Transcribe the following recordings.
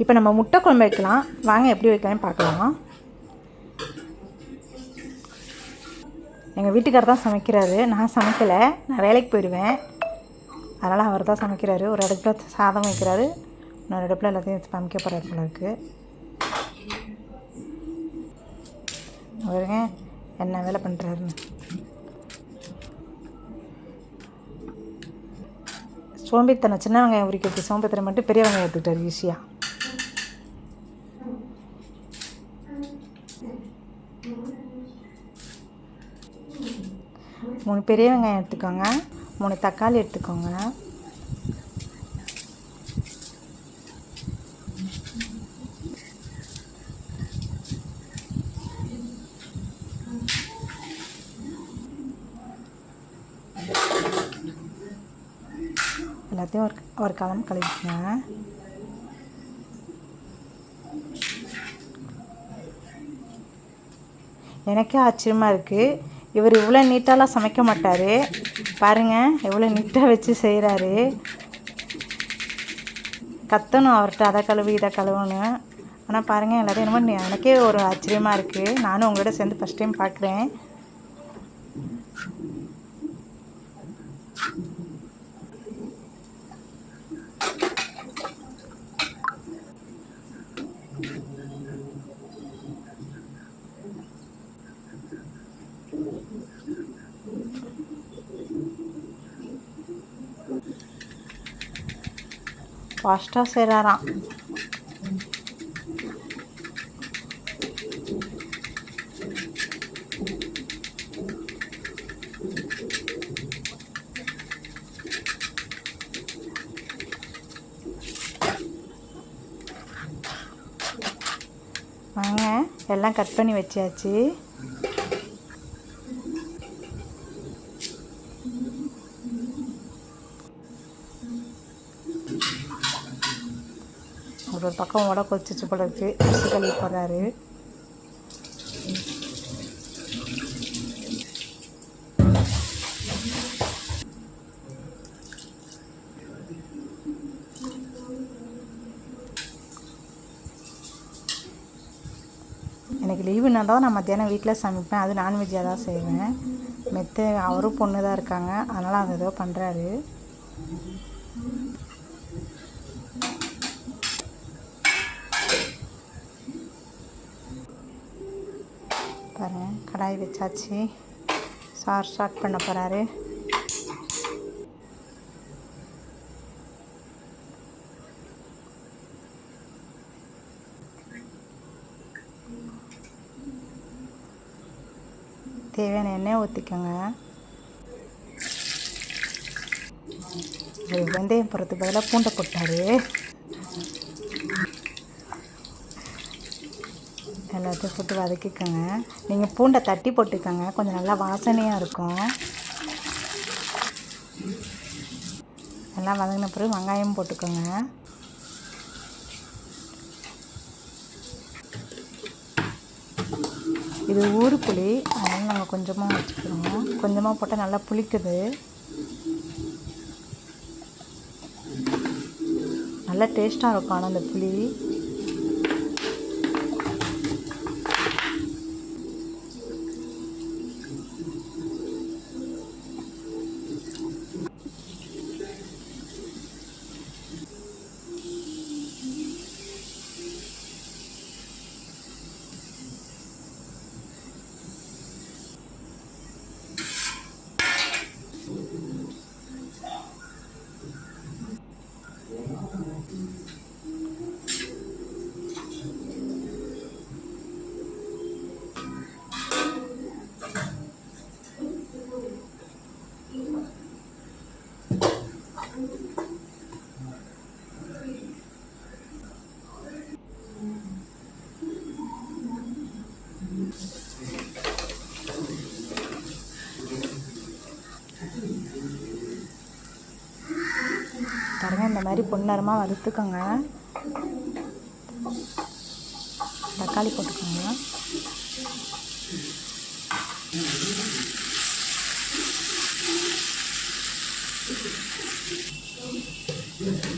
இப்போ நம்ம முட்டை குழம்பு வைக்கலாம். வாங்க எப்படி வைக்கலாம்னு பார்க்கலாம்? எங்கள் வீட்டுக்காரர் தான் சமைக்கிறாரு. நான் சமைக்கலை. நான் வேலைக்கு போயிடுவேன். அதனால் அவர் தான் சமைக்கிறாரு. ஒரு அடுப்பில் சாதம் வைக்கிறாரு. இன்னொரு அடுப்பில் எல்லாத்தையும் சமைக்க போகிறாரு போல இருக்கு. வருங்க என்ன வேலை பண்ணுறாருன்னு சோம்பேறித்தனம் சின்ன வெங்காயம் உரிக்கிறது சோம்பேறித்தனம் மட்டும் பெரிய வெங்காயம் எடுத்துக்கிட்டாரு ஈஸியாக மூணு பெரிய வெங்காயம் எடுத்துக்கோங்க மூணு தக்காளி எடுத்துக்கோங்க. எல்லாத்தையும் ஒரு ஒரு கலம் கழுவிக்கங்க. எனக்கே ஆச்சரியமாக இருக்குது இவர் இவ்வளோ நீட்டாலாம் சமைக்க மாட்டார். பாருங்கள் எவ்வளோ நீட்டாக வச்சு செய்கிறாரு கத்தணும் அவர்கிட்ட அதை கழுவி இதை கழுவணும் ஆனால் பாருங்கள் எல்லாத்தையும் என்னமோ எனக்கே ஒரு ஆச்சரியமாக இருக்குது நானும் உங்களோட சேர்ந்து ஃபஸ்ட் டைம் பார்க்குறேன் ஃபாஸ்ட்டாக செய்கிறாராம் வாங்க எல்லாம் கட் பண்ணி வச்சாச்சு. ஒரு ஒரு பக்கம் உட கொச்சிச்சு போல இருக்குது அரிசி கழுவி போகிறாரு எனக்கு லீவுனா தான் நான் மத்தியானம் வீட்டில் சமைப்பேன். அது நான்வெஜ்ஜாக தான் செய்வேன். மெத்த அவரும் பொண்ணு தான் இருக்காங்க. அதனால் அந்த ஏதோ பண்ணுறாரு பாருங்கள் கடாய் வச்சாச்சு. சார் ஸ்டார்ட் பண்ண போகிறாரு தேவையான எண்ணெய் ஊற்றிக்கோங்க வெந்தயம் போடுறதுக்கு பதிலாக பூண்டை போட்டார். எல்லாத்தையும் போட்டு வதக்கிக்கோங்க. நீங்கள் பூண்டை தட்டி போட்டுக்கோங்க. கொஞ்சம் நல்லா வாசனையாக இருக்கும். எல்லாம் வதங்கின பிறகு வெங்காயம் போட்டுக்கோங்க. இது ஊறு புளி அதனால் நாங்கள் கொஞ்சமாக வச்சுக்கிறோம் கொஞ்சமாக போட்டால் நல்லா புளிக்குது. நல்லா டேஸ்ட்டாக இருக்கும் ஆனால் அந்த புளி. பாருங்கள் இந்த மாதிரி பொன்னரமாக வறுத்துக்கோங்க. தக்காளி போட்டுக்கோங்க.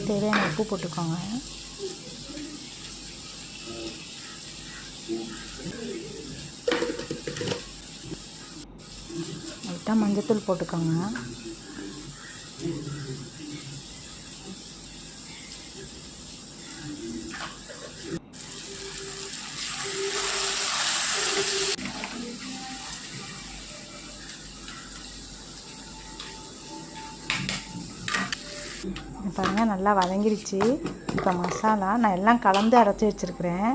தேவையான உப்பு போட்டுக்கோங்க. லைட்டாக மஞ்சத்தூள் போட்டுக்கோங்க. பாருங்கள் நல்லா வதங்கிடுச்சு இப்போ மசாலா நான் எல்லாம் கலந்து அரைச்சி வச்சுருக்கிறேன்.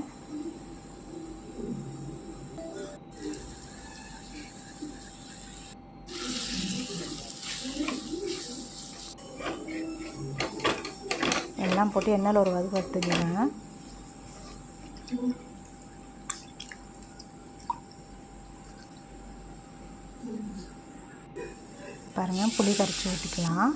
எல்லாம் போட்டு எண்ணெயில் ஒரு வதக்கு வறுத்துக்கிறேன் பாருங்கள் புளி கரைச்சி ஊற்றிக்கலாம்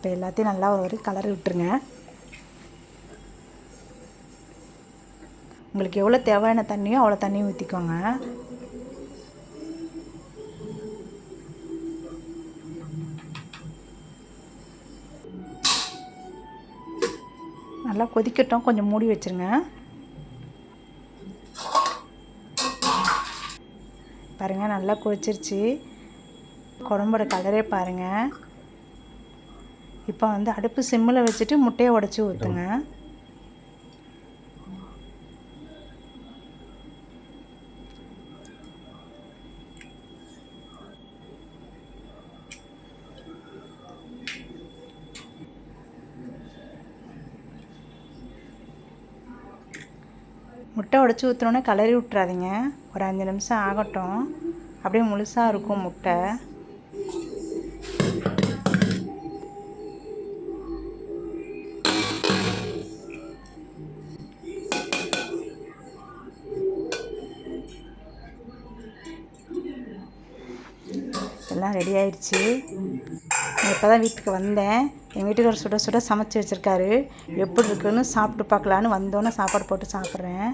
இப்போ எல்லாத்தையும் நல்லா ஒரு கலர் விட்டுருங்க. உங்களுக்கு எவ்வளோ தேவையான தண்ணியோ அவ்வளோ தண்ணி ஊற்றிக்கோங்க. நல்லா கொதிக்கட்டும். கொஞ்சம் மூடி வச்சுருங்க. பாருங்கள் நல்லா கொதிச்சிருச்சு. குழம்போட கலரே பாருங்கள் இப்போ வந்து அடுப்பு சிம்மில் வச்சுட்டு முட்டையை உடச்சி ஊற்றுங்க முட்டை உடச்சி ஊற்றுனோன்னே கலரி விட்றாதீங்க ஒரு அஞ்சு நிமிஷம் ஆகட்டும். அப்படியே முழுசாக இருக்கும் முட்டை. ரெடி ஆயிடுச்சு நான் இப்போ தான் வீட்டுக்கு வந்தேன். எங்கள் வீட்டுக்காரர் சுட சுட சமைச்சு வச்சுருக்காரு. எப்படி இருக்குன்னு சாப்பிட்டு பார்க்கலான்னு வந்தோன்னே சாப்பாடு போட்டு சாப்பிட்றேன்.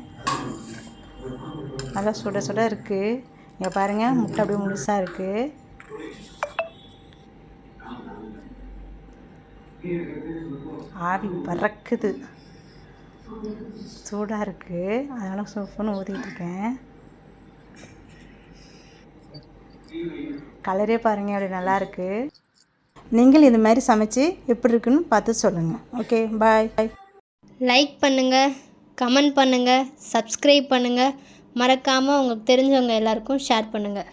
நல்லா சுட சுட இருக்குது இங்கே பாருங்கள் முட்டை அப்படியே முழுசாக இருக்குது ஆவி பறக்குது. சூடாக இருக்குது அதனால் சோப்புன்னு இருக்கேன். கலரே பாருங்கள் அப்படி நல்லாயிருக்கு நீங்கள் இது மாதிரி சமைச்சு எப்படி இருக்குன்னு பார்த்து சொல்லுங்கள் ஓகே பாய் பாய் லைக் பண்ணுங்கள் கமெண்ட் பண்ணுங்கள் சப்ஸ்கிரைப் பண்ணுங்கள் மறக்காமல் உங்களுக்கு தெரிஞ்சவங்க எல்லாருக்கும் ஷேர் பண்ணுங்கள்